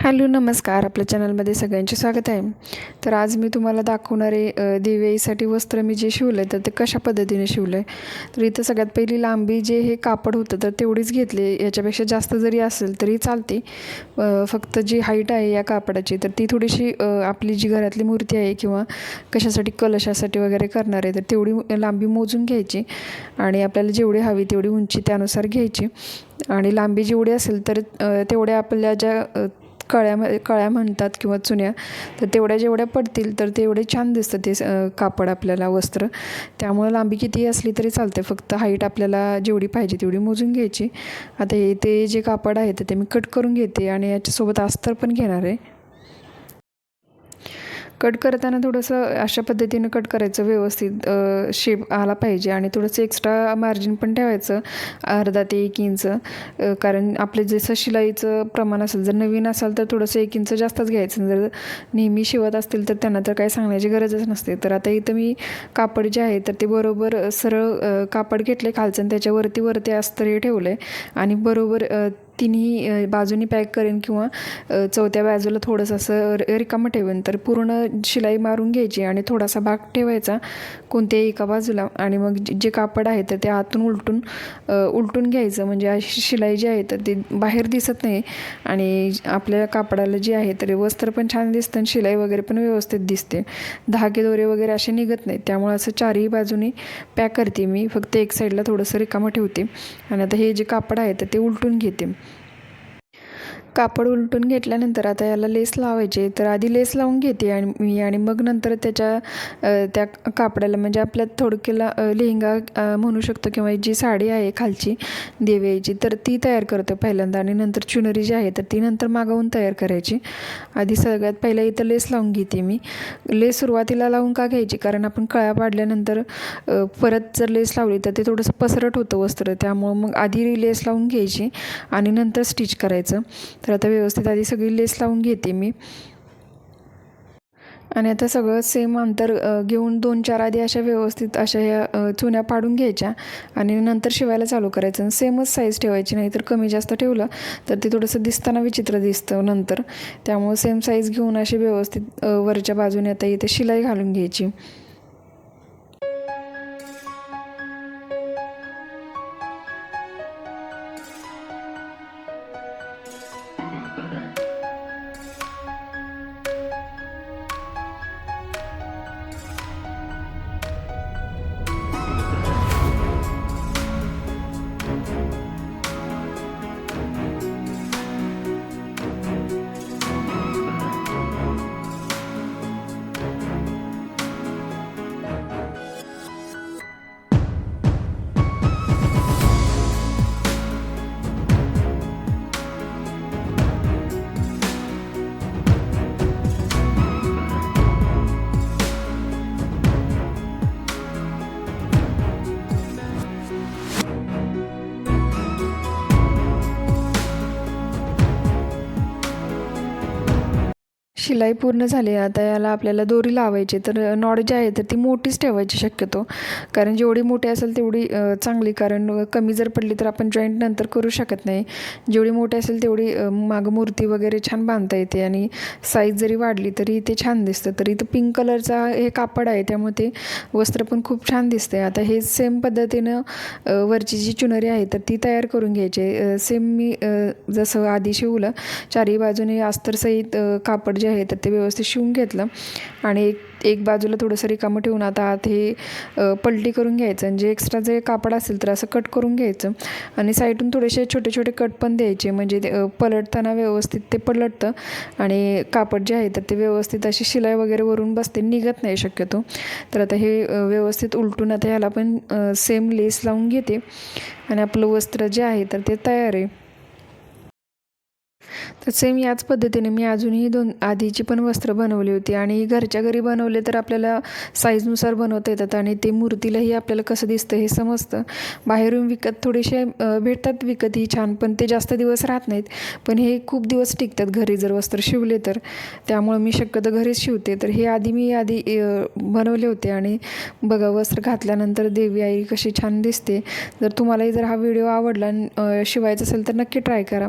Hello नमस्कार. आपल्या चॅनलमध्ये सगळ्यांचे स्वागत आहे. तर आज मी तुम्हाला दाखवणारे दिव्याईसाठी वस्त्र मी जे शिवलं आहे तर ते कशा पद्धतीने शिवलं आहे तर इथं सगळ्यात पहिली लांबी जे हे कापड होतं तर तेवढीच घेतली. याच्यापेक्षा जास्त जरी असेल तरी चालते. फक्त जी हाईट आहे या कापडाची तर ती थोडीशी आपली जी घरातली मूर्ती आहे किंवा कशासाठी कलशासाठी वगैरे करणार आहे तर तेवढी लांबी मोजून घ्यायची आणि आपल्याला जेवढी हवी तेवढी उंची त्यानुसार घ्यायची. आणि लांबी जेवढी असेल तर तेवढ्या आपल्या ज्या कळ्या कळ्यामध्ये कळ्या म्हणतात किंवा चुन्या तर तेवढ्या जेवढ्या पडतील तर तेवढे छान दिसतं ते कापड आपल्याला वस्त्र. त्यामुळे लांबी कितीही असली तरी चालते फक्त हाईट आपल्याला जेवढी पाहिजे तेवढी मोजून घ्यायची. आता हे ते जे कापड आहे तर ते मी कट करून घेते आणि याच्यासोबत अस्तर पण घेणार आहे. कट करताना थोडंसं अशा पद्धतीनं कट करायचं व्यवस्थित शेप आला पाहिजे आणि थोडंसं एक्स्ट्रा मार्जिन पण ठेवायचं अर्धा ते एक इंच कारण आपलं जसं शिलाईचं प्रमाण असेल जर नवीन असाल तर थोडंसं एक इंच जास्तच घ्यायचं. जर नेहमी शिवत असतील तर त्यांना तर काही सांगण्याची गरजच नसते. तर आता इथं मी कापड जे आहे तर ते बरोबर सरळ कापड घेतले खालचं आणि त्याच्यावरती वरती अस्तर हे ठेवलं आहे आणि बरोबर तिन्ही बाजूनी पॅक करेन किंवा चौथ्या बाजूला थोडंसं असं र- रिकामं ठेवेन. तर पूर्ण शिलाई मारून घ्यायची आणि थोडासा भाग ठेवायचा कोणत्याही एका बाजूला. आणि मग जे कापड आहे तर ते आतून उलटून उलटून घ्यायचं. म्हणजे अशी शिलाई जी आहे तर ती बाहेर दिसत नाही. आणि आपल्या कापडाला जी आहे तर वस्त्र पण छान दिसतं आणि शिलाई वगैरे पण व्यवस्थित दिसते. धागे दोरे वगैरे असे निघत नाहीत. त्यामुळे असं चारही बाजूनी पॅक करते मी. फक्त एक साईडला थोडंसं रिकामं ठेवते. आणि आता हे जे कापड आहे तर ते उलटून घेते. कापड उलटून घेतल्यानंतर आता याला लेस लावायचे. तर आधी लेस लावून घेते आणि मी आणि मग नंतर त्याच्या त्या कापडाला म्हणजे आपल्या थोडक्याला लेहंगा म्हणू शकतो किंवा जी साडी आहे खालची देव्याची तर ती तयार करतो पहिल्यांदा. आणि नंतर चुनरी जी आहे तर ती नंतर मागवून तयार करायची. आधी सगळ्यात पहिला इथं लेस लावून घेते मी. लेस सुरुवातीला लावून का घ्यायची? कारण आपण कळ्या पाडल्यानंतर परत जर लेस लावली तर ते थोडंसं पसरट होतं वस्त्र. त्यामुळं मग आधी लेस लावून घ्यायची आणि नंतर स्टिच करायचं. तर तर आता व्यवस्थित आधी सगळी लेस लावून घेते मी. आणि आता सगळं सेम अंतर घेऊन दोन चार आधी अशा व्यवस्थित अशा ह्या चुन्या पाडून घ्यायच्या आणि नंतर शिवायला चालू करायचं. आणि सेमच साईज ठेवायची नाही तर कमी जास्त ठेवलं तर ते थोडंसं दिसताना विचित्र दिसतं नंतर. त्यामुळे सेम साईज घेऊन अशी व्यवस्थित वरच्या बाजूने आता इथे शिलाई घालून घ्यायची. शिलाई पूर्ण झाली आता याला आपल्याला दोरी लावायची तर नॉड जी आहे तर ती मोठीच ठेवायची शक्यतो. कारण जेवढी मोठी असेल तेवढी चांगली. कारण कमी जर पडली तर आपण जॉईंट नंतर करू शकत नाही. जेवढी मोठी असेल तेवढी मागं मूर्ती वगैरे छान बांधता येते आणि साईज जरी वाढली तरी ते छान दिसतं. तर इथं पिंक कलरचा हे कापड आहे. त्यामुळे ते वस्त्र पण खूप छान दिसते आता हे सेम पद्धतीनं वरची जी चुनरी आहे तर ती तयार करून घ्यायची सेम मी जसं आधी शिवलं चारही बाजूने अस्तरसहित कापड जे आहे तर ते व्यवस्थित शिवून घेतलं. आणि एक एक बाजूला थोडंसं रिकामं ठेवून आता आत हे पलटी करून घ्यायचं. आणि जे एक्स्ट्रा जे कापड असेल तर असं कट करून घ्यायचं. आणि साईडून थोडेसे छोटे छोटे कट पण द्यायचे. म्हणजे पलटताना व्यवस्थित ते पलटतं. आणि कापड जे आहे तर ते व्यवस्थित अशी शिलाई वगैरे वरून बसते. निघत नाही शक्यतो. तर आता हे व्यवस्थित उलटून आता ह्याला पण सेम लेस लावून घेते. आणि आपलं वस्त्र जे आहे तर ते तयार आहे. तर सेम याच पद्धतीने मी अजूनही दोन आधीची पण वस्त्र बनवली होती आणि घरच्या घरी बनवले तर आपल्याला साईजनुसार बनवता येतात आणि ते मूर्तीलाही आपल्याला कसं दिसतं हे समजतं. बाहेरून विकत थोडेसे भेटतात विकतही छान पण ते जास्त दिवस राहत नाहीत. पण हे खूप दिवस टिकतात घरी जर वस्त्र शिवले तर. त्यामुळं मी शक्यतो घरीच शिवते. तर हे आधी मी आधी बनवले होते आणि बघा वस्त्र घातल्यानंतर देवी आई कशी छान दिसते. जर तुम्हालाही जर हा व्हिडिओ आवडला शिवायचा असेल तर नक्की ट्राय करा.